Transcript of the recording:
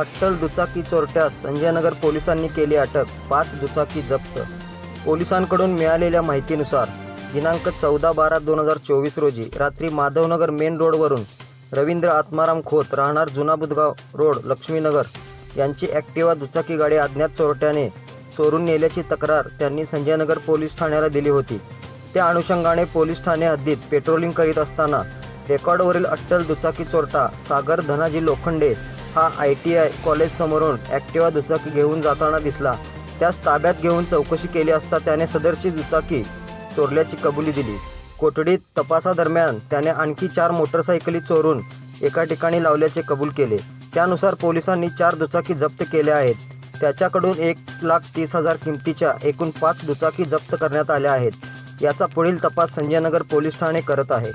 अट्टल दुचाकी चोरट्यास संजयनगर पोलिसांनी केली अटक पाच दुचाकी जप्त. पोलिसांकडून मिळालेल्या माहितीनुसार दिनांक चौदा बारा दोन हजार चोवीस रोजी रात्री माधवनगर मेन रोडवरून रवींद्र आत्माराम खोत राहणार जुना बुधगाव रोड लक्ष्मीनगर यांची ॲक्टिवा दुचाकी गाडी अज्ञात चोरट्याने चोरून नेल्याची तक्रार त्यांनी संजयनगर पोलीस ठाण्याला दिली होती. त्या अनुषंगाने पोलीस ठाणे हद्दीत पेट्रोलिंग करीत असताना रेकॉर्डवरील अट्टल दुचाकी चोरटा सागर धनाजी लोखंडे हा आय टी आय कॉलेजसमोरून ॲक्टिवा दुचाकी घेऊन जाताना दिसला. त्यास ताब्यात घेऊन चौकशी केली असता त्याने सदरची दुचाकी चोरल्याची कबुली दिली. कोठडीत तपासादरम्यान त्याने आणखी चार मोटरसायकली चोरून एका ठिकाणी लावल्याचे कबूल केले. त्यानुसार पोलिसांनी चार दुचाकी जप्त केल्या आहेत. त्याच्याकडून एक लाख तीस हजार किमतीच्या एकूण पाच दुचाकी जप्त करण्यात आल्या आहेत. याचा पुढील तपास संजयनगर पोलीस ठाणे करत आहे.